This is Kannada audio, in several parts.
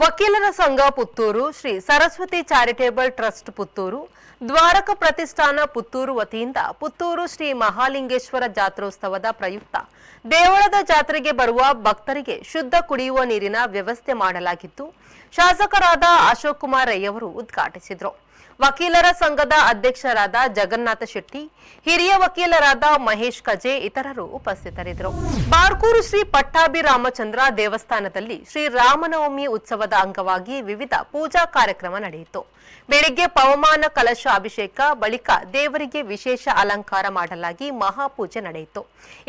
ವಕೀಲರ ಸಂಘ ಪುತ್ತೂರು, ಶ್ರೀ ಸರಸ್ವತಿ ಚಾರಿಟೇಬಲ್ ಟ್ರಸ್ಟ್ ಪುತ್ತೂರು, ದ್ವಾರಕ ಪ್ರತಿಷ್ಠಾನ ಪುತ್ತೂರು ವತಿಯಿಂದ ಪುತ್ತೂರು ಶ್ರೀ ಮಹಾಲಿಂಗೇಶ್ವರ ಜಾತ್ರೋತ್ಸವದ ಪ್ರಯುಕ್ತ ದೇವಳದ ಜಾತ್ರೆಗೆ ಬರುವ ಭಕ್ತರಿಗೆ ಶುದ್ಧ ಕುಡಿಯುವ ನೀರಿನ ವ್ಯವಸ್ಥೆ ಮಾಡಲಾಗಿದ್ದು ಶಾಸಕರಾದ ಅಶೋಕ್ ಕುಮಾರ್ ರೈ ಅವರು ಉದ್ಘಾಟಿಸಿದರು. ವಕೀಲರ ಸಂಘದ ಅಧ್ಯಕ್ಷರಾದ ಜಗನ್ನಾಥ ಶೆಟ್ಟಿ, ಹಿರಿಯ ವಕೀಲರಾದ ಮಹೇಶ್ ಕಜೆ ಇತರರು ಉಪಸ್ಥಿತರಿದ್ದರು. ಬಾರ್ಕೂರು ಶ್ರೀ ಪಟ್ಟಾಭಿ ರಾಮಚಂದ್ರ ದೇವಸ್ಥಾನದಲ್ಲಿ ಶ್ರೀ ರಾಮನವಮಿ ಉತ್ಸವದ ಅಂಗವಾಗಿ ವಿವಿಧ ಪೂಜಾ ಕಾರ್ಯಕ್ರಮ ನಡೆಯಿತು. ಬೆಳಿಗ್ಗೆ ಪವಮಾನ ಕಲಶ ಅಭಿಷೇಕ, ಬಳಿಕ ದೇವರಿಗೆ ವಿಶೇಷ ಅಲಂಕಾರ ಮಾಡಲಾಗಿ ಮಹಾಪೂಜೆ ನಡೆಯಿತು.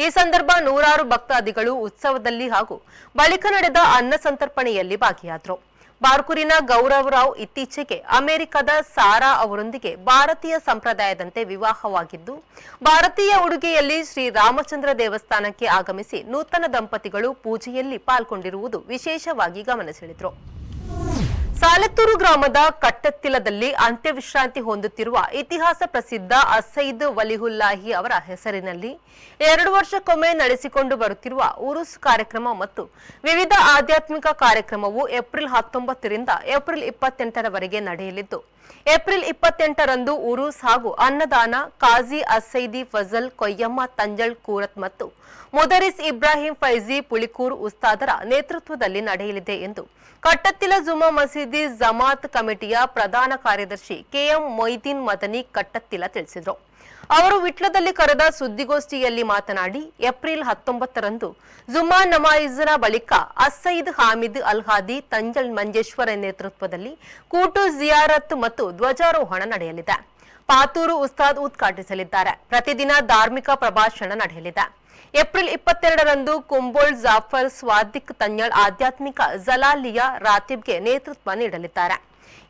ಈ ಸಂದರ್ಭ ನೂರಾರು ಭಕ್ತಾದಿಗಳು ಉತ್ಸವದಲ್ಲಿ ಹಾಗೂ ಬಳಿಕ ನಡೆದ ಅನ್ನ ಸಂತರ್ಪಣೆಯಲ್ಲಿ ಭಾಗಿಯಾದರು. ಬಾರ್ಕೂರಿನ ಗೌರವರಾವ್ ಇತ್ತೀಚೆಗೆ ಅಮೆರಿಕದ ಸಾರಾ ಅವರೊಂದಿಗೆ ಭಾರತೀಯ ಸಂಪ್ರದಾಯದಂತೆ ವಿವಾಹವಾಗಿದ್ದು, ಭಾರತೀಯ ಉಡುಗೆಯಲ್ಲಿ ಶ್ರೀ ರಾಮಚಂದ್ರ ದೇವಸ್ಥಾನಕ್ಕೆ ಆಗಮಿಸಿ ನೂತನ ದಂಪತಿಗಳು ಪೂಜೆಯಲ್ಲಿ ಪಾಲ್ಗೊಂಡಿರುವುದು ವಿಶೇಷವಾಗಿ ಗಮನ ಸೆಳೆದರು. ಸಾಲೆತ್ತೂರು ಗ್ರಾಮದ ಕಟ್ಟತ್ತಿಲದಲ್ಲಿ ಅಂತ್ಯವಿಶ್ರಾಂತಿ ಹೊಂದುತ್ತಿರುವ ಇತಿಹಾಸ ಪ್ರಸಿದ್ಧ ಅಸೈದ್ ವಲಿಹುಲ್ಲಾಹಿ ಅವರ ಹೆಸರಿನಲ್ಲಿ ಎರಡು ವರ್ಷಕ್ಕೊಮ್ಮೆ ನಡೆಸಿಕೊಂಡು ಬರುತ್ತಿರುವ ಉರುಸ್ ಕಾರ್ಯಕ್ರಮ ಮತ್ತು ವಿವಿಧ ಆಧ್ಯಾತ್ಮಿಕ ಕಾರ್ಯಕ್ರಮವು ಏಪ್ರಿಲ್ ಹತ್ತೊಂಬತ್ತರಿಂದ ಏಪ್ರಿಲ್ ಇಪ್ಪತ್ತೆಂಟರವರೆಗೆ ನಡೆಯಲಿದ್ದು, ಏಪ್ರಿಲ್ ಇಪ್ಪತ್ತೆಂಟರಂದು ಉರುಸ್ ಹಾಗೂ ಅನ್ನದಾನ, ಕಾಜಿ ಅಸೈದಿ ಫಜಲ್, ಕೊಯ್ಯಮ್ಮ, ತಂಜಳ್ ಕೂರತ್ ಮತ್ತು ಮುದರಿಸ್ ಇಬ್ರಾಹಿಂ ಫೈಜಿ, ಪುಳಿಕೂರ್ ಉಸ್ತಾದರ ನೇತೃತ್ವದಲ್ಲಿ ನಡೆಯಲಿದೆ ಎಂದು ಕಟ್ಟತ್ತಿಲ ಜುಮಾ ಮಸೀದಿ ಜಮಾತ್ ಕಮಿಟಿಯ ಪ್ರಧಾನ ಕಾರ್ಯದರ್ಶಿ ಕೆಎಂ ಮೊಯ್ದೀನ್ ಮದನಿ ಕಟ್ಟತ್ತಿಲ ತಿಳಿಸಿದರು. ಅವರು ವಿಟ್ಲದಲ್ಲಿ ಕರೆದ ಸುದ್ದಿಗೋಷ್ಠಿಯಲ್ಲಿ ಮಾತನಾಡಿ, ಏಪ್ರಿಲ್ ಹತ್ತೊಂಬತ್ತರಂದು ಜುಮಾ ನಮಾಯಿಜ್ನ ಬಳಿಕ ಅಸ್ಸೈದ್ ಹಾಮಿದ್ ಅಲ್ಹಾದಿ ತಂಜಲ್ ಮಂಜೇಶ್ವರ ನೇತೃತ್ವದಲ್ಲಿ ಕೂಟು ಜಿಯಾರತ್ ಮತ್ತು ಧ್ವಜಾರೋಹಣ ನಡೆಯಲಿದೆ. ಪಾತೂರು ಉಸ್ತಾದ್ ಉದ್ಘಾಟಿಸಲಿದ್ದಾರೆ ಪ್ರತಿದಿನ ಧಾರ್ಮಿಕ ಪ್ರಭಾಷಣ ನಡೆಯಲಿದೆ. ಏಪ್ರಿಲ್ ಇಪ್ಪತ್ತೆರಡರಂದು ಕುಂಬೋಳ್ ಜಾಫರ್ ಸ್ವಾದಿಕ್ ತನ್ಯಳ್ ಆಧ್ಯಾತ್ಮಿಕ ಜಲಾಲಿಯಾ ರಾತಿಬ್ಗೆ ನೇತೃತ್ವ ನೀಡಲಿದ್ದಾರೆ.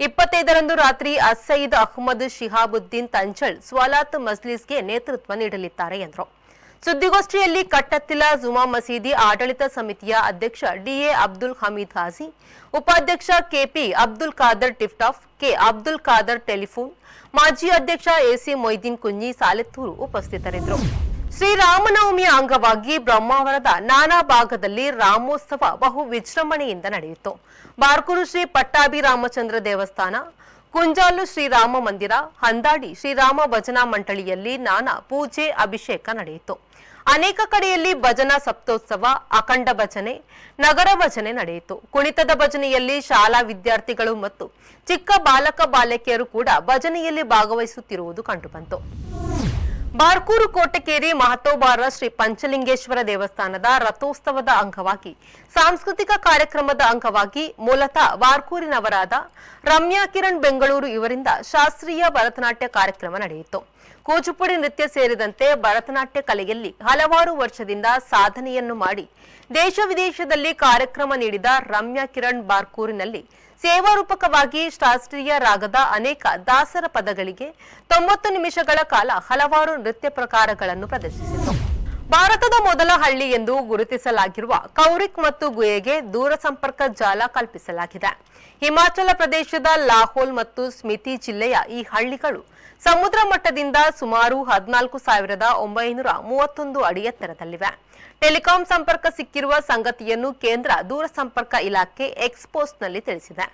ಇಪ್ಪತ್ತೈದರಂದು ರಾತ್ರಿ ಅಸ್ಸೈದ್ ಅಹ್ಮದ್ ಶಿಹಾಬುದ್ದೀನ್ ತಂಚಳ್ ಸ್ವಲಾತ್ ಮಜ್ಲಿಸ್ಗೆ ನೇತೃತ್ವ ನೀಡಲಿದ್ದಾರೆ ಎಂದರು. ಸುದ್ದಿಗೋಷ್ಠಿಯಲ್ಲಿ ಕಟ್ಟತ್ತಿಲ ಜುಮಾ ಮಸೀದಿ ಆಡಳಿತ ಸಮಿತಿಯ ಅಧ್ಯಕ್ಷ ಡಿಎ ಅಬ್ದುಲ್ ಹಮೀದ್ ಹಾಜಿ, ಉಪಾಧ್ಯಕ್ಷ KP Abdul Khader tiptop, K Abdul Khader telephone, ಮಾಜಿ ಅಧ್ಯಕ್ಷ ಎಸಿ ಮೊಯ್ದೀನ್ ಕುಂಜಿ ಸಾಲೆತ್ತೂರು ಉಪಸ್ಥಿತರಿದ್ದರು. ಶ್ರೀರಾಮನವಮಿಯ ಅಂಗವಾಗಿ ಬ್ರಹ್ಮಾವರದ ನಾನಾ ಭಾಗದಲ್ಲಿ ರಾಮೋತ್ಸವ ಬಹು ವಿಜೃಂಭಣೆಯಿಂದ ನಡೆಯಿತು. ಬಾರ್ಕೂರು ಶ್ರೀ ಪಟ್ಟಾಭಿ ರಾಮಚಂದ್ರ ದೇವಸ್ಥಾನ ಕುಂಜಾಲು ಶ್ರೀರಾಮ ಮಂದಿರ, ಹಂದಾಡಿ ಶ್ರೀರಾಮ ಭಜನಾ ಮಂಡಳಿಯಲ್ಲಿ ನಾನಾ ಪೂಜೆ, ಅಭಿಷೇಕ ನಡೆಯಿತು. ಅನೇಕ ಕಡೆಯಲ್ಲಿ ಭಜನಾ ಸಪ್ತೋತ್ಸವ, ಅಖಂಡ ಭಜನೆ, ನಗರ ಭಜನೆ ನಡೆಯಿತು. ಕುಣಿತದ ಭಜನೆಯಲ್ಲಿ ಶಾಲಾ ವಿದ್ಯಾರ್ಥಿಗಳು ಮತ್ತು ಚಿಕ್ಕ ಬಾಲಕ, ಬಾಲಕಿಯರು ಕೂಡ ಭಜನೆಯಲ್ಲಿ ಭಾಗವಹಿಸುತ್ತಿರುವುದು ಕಂಡುಬಂತು. ಬಾರ್ಕೂರು ಕೋಟಕೇರಿ ಮಹತೋಬಾರ ಶ್ರೀ ಪಂಚಲಿಂಗೇಶ್ವರ ದೇವಸ್ಥಾನದ ರಥೋತ್ಸವದ ಅಂಗವಾಗಿ, ಸಾಂಸ್ಕೃತಿಕ ಕಾರ್ಯಕ್ರಮದ ಅಂಗವಾಗಿ ಮೂಲತಃ ಬಾರ್ಕೂರಿನವರಾದ ರಮ್ಯಾ ಕಿರಣ್ ಬೆಂಗಳೂರು ಇವರಿಂದ ಶಾಸ್ತ್ರೀಯ ಭರತನಾಟ್ಯ ಕಾರ್ಯಕ್ರಮ ನಡೆಯಿತು. ಕೂಚುಪುಡಿ ನೃತ್ಯ ಸೇರಿದಂತೆ ಭರತನಾಟ್ಯ ಕಲೆಯಲ್ಲಿ ಹಲವಾರು ವರ್ಷದಿಂದ ಸಾಧನೆಯನ್ನು ಮಾಡಿ, ದೇಶ ವಿದೇಶದಲ್ಲಿ ಕಾರ್ಯಕ್ರಮ ನೀಡಿದ ರಮ್ಯಾ ಕಿರಣ್ ಬಾರ್ಕೂರಿನಲ್ಲಿ ಸೇವಾರೂಪಕವಾಗಿ ಶಾಸ್ತ್ರೀಯ ರಾಗದ ಅನೇಕ ದಾಸರ ಪದಗಳಿಗೆ ತೊಂಬತ್ತು ನಿಮಿಷಗಳ ಕಾಲ ಹಲವಾರು ನೃತ್ಯ ಪ್ರಕಾರಗಳನ್ನು ಪ್ರದರ್ಶಿಸಿತು ಭಾರತದ ಮೊದಲ ಹಳ್ಳಿ ಎಂದು ಗುರುತಿಸಲಾಗಿರುವ ಕೌರಿಕ್ ಮತ್ತು ಗುಯೆಗೆ ದೂರ ಸಂಪರ್ಕ ಜಾಲ ಕಲ್ಪಿಸಲಾಗಿದೆ. ಹಿಮಾಚಲ ಪ್ರದೇಶದ ಲಾಹೋಲ್ ಮತ್ತು ಸ್ಮಿತಿ ಜಿಲ್ಲೆಯ ಈ ಹಳ್ಳಿಗಳು ಸಮುದ್ರ ಮಟ್ಟದಿಂದ ಸುಮಾರು ಹದಿನಾಲ್ಕು ಸಾವಿರದ ಒಂಬೈನೂರ ಮೂವತ್ತೊಂದು ಅಡಿ ಎತ್ತರದಲ್ಲಿವೆ. ಟೆಲಿಕಾಂ ಸಂಪರ್ಕ ಸಿಕ್ಕಿರುವ ಸಂಗತಿಯನ್ನು ಕೇಂದ್ರ ದೂರಸಂಪರ್ಕ ಇಲಾಖೆ ಎಕ್ಸ್ಪೋಸ್ಟ್ನಲ್ಲಿ ತಿಳಿಸಿದೆ.